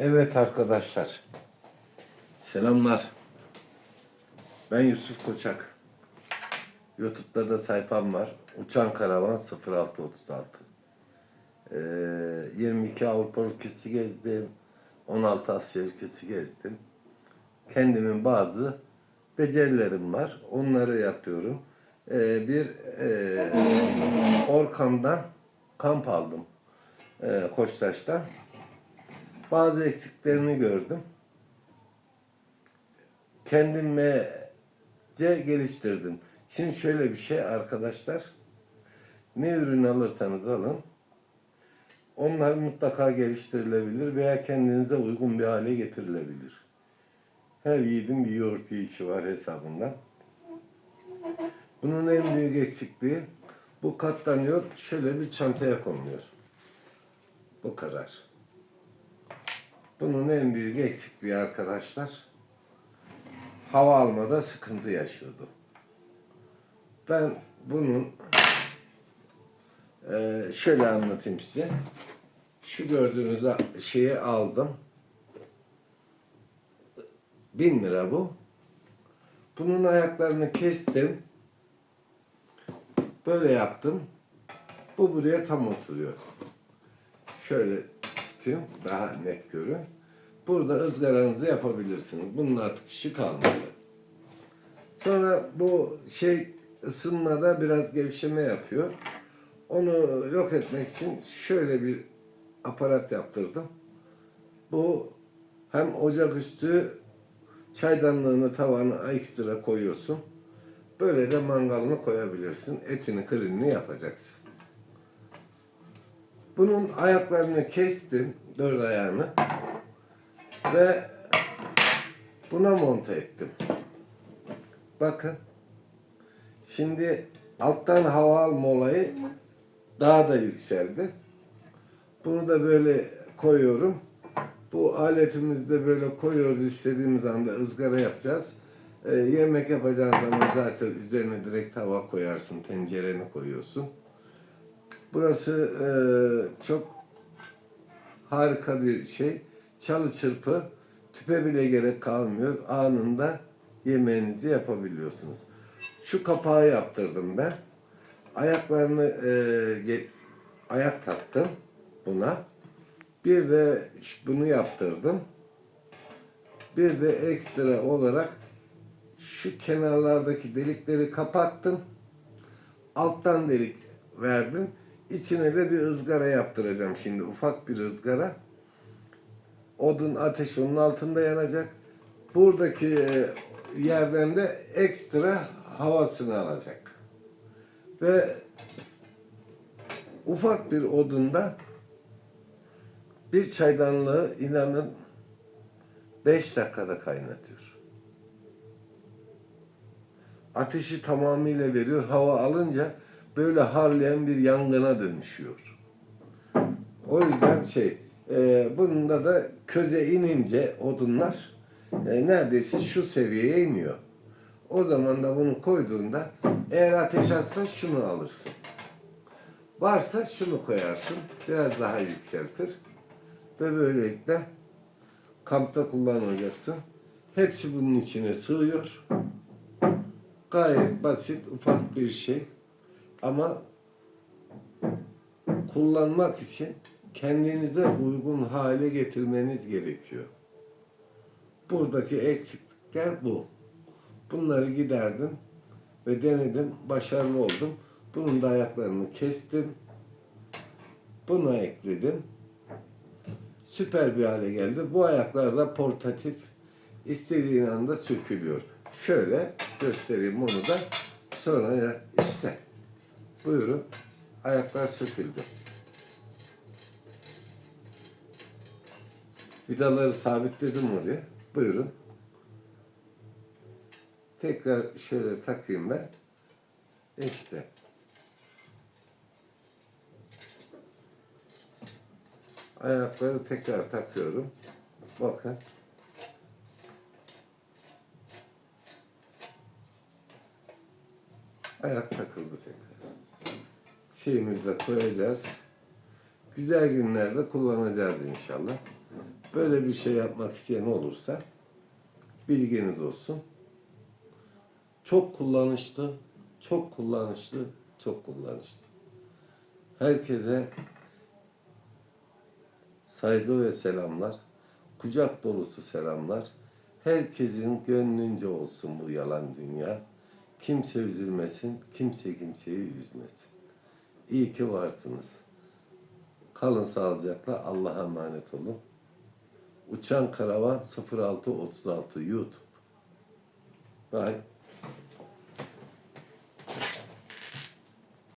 Evet arkadaşlar. Selamlar. Ben Yusuf Koçak. YouTube'da da sayfam var. Uçan Karavan 0636. Ee, 22 Avrupa ülkesi gezdim. 16 Asya ülkesi gezdim. Kendimin bazı becerilerim var. Onları yapıyorum. Ee, bir e, Orkam'dan kamp aldım. E, Koçtaş'tan bazı eksiklerini gördüm. Kendimce geliştirdim. Şimdi şöyle bir şey arkadaşlar. Ne ürün alırsanız alın. Onlar mutlaka geliştirilebilir veya kendinize uygun bir hale getirilebilir. Her yiğidin bir yoğurt yiyişi var hesabında. Bunun en büyük eksikliği bu katlanıyor, şöyle bir çantaya konuluyor. Bu kadar. Bunun en büyük eksikliği arkadaşlar hava almada sıkıntı yaşıyordu. Ben bunun eee, şöyle anlatayım size. Şu gördüğünüz şeyi aldım. Bin lira bu. Bunun ayaklarını kestim. Böyle yaptım. Bu buraya tam oturuyor. Şöyle tutayım daha net görün. Burada ızgaranızı yapabilirsiniz. Bunun artık işi kalmadı. Sonra bu şey ısınmada biraz gevşeme yapıyor. Onu yok etmek için şöyle bir aparat yaptırdım. Bu hem ocaküstü çaydanlığını tavana ekstra koyuyorsun. Böyle de mangalını koyabilirsin. Etini kırını yapacaksın. Bunun ayaklarını kestim. Dört ayağını. Ve buna monte ettim. Bakın. Şimdi alttan hava alma olayı daha da yükseldi. Bunu da böyle koyuyorum. Bu aletimizde böyle koyuyoruz istediğimiz anda ızgara yapacağız. Ee, yemek yapacağın zaman zaten üzerine direkt tava koyarsın, tencereni koyuyorsun. Burası e, çok harika bir şey. Çalı çırpı tüpe bile gerek kalmıyor. Anında yemeğinizi yapabiliyorsunuz. Şu kapağı yaptırdım ben. Ayaklarını e, ayak taktım buna. Bir de bunu yaptırdım. Bir de ekstra olarak şu kenarlardaki delikleri kapattım. Alttan delik verdim. İçine de bir ızgara yaptıracağım şimdi. Ufak bir ızgara. Odun ateş onun altında yanacak. Buradaki e, yerden de ekstra havasını alacak. Ve ufak bir odunda bir çaydanlığı inanın 5 dakikada kaynatıyor. Ateşi tamamıyla veriyor. Hava alınca böyle harlayan bir yangına dönüşüyor. O yüzden şey, e, bununda da köze inince odunlar e, neredeyse şu seviyeye iniyor. O zaman da bunu koyduğunda eğer ateş atsa şunu alırsın. Varsa şunu koyarsın. Biraz daha yükseltir. Ve böylelikle kampta kullanacaksın. Hepsi bunun içine sığıyor. Gayet basit, ufak bir şey. Ama kullanmak için kendinize uygun hale getirmeniz gerekiyor. Buradaki eksiklikler bu. Bunları giderdim ve denedim, başarılı oldum. Bunun da ayaklarını kestim. Buna ekledim. Süper bir hale geldi. Bu ayaklar da portatif. İstediğin anda sökülüyor. Şöyle göstereyim onu da. Sonra işte. Buyurun. Ayaklar söküldü. Vidaları sabitledim oraya. Buyurun. Tekrar şöyle takayım ben. İşte. Ayakları tekrar takıyorum. Bakın. Ayak takıldı tekrar. Şeyimizi de koyacağız. Güzel günlerde kullanacağız inşallah. Böyle bir şey yapmak isteyen olursa bilginiz olsun. Çok kullanışlı, çok kullanışlı, çok kullanışlı. Herkese saygı ve selamlar. Kucak dolusu selamlar. Herkesin gönlünce olsun bu yalan dünya. Kimse üzülmesin, kimse kimseyi üzmesin. İyi ki varsınız. Kalın sağlıcakla Allah'a emanet olun. Uçan Karavan 0636 YouTube. Bye.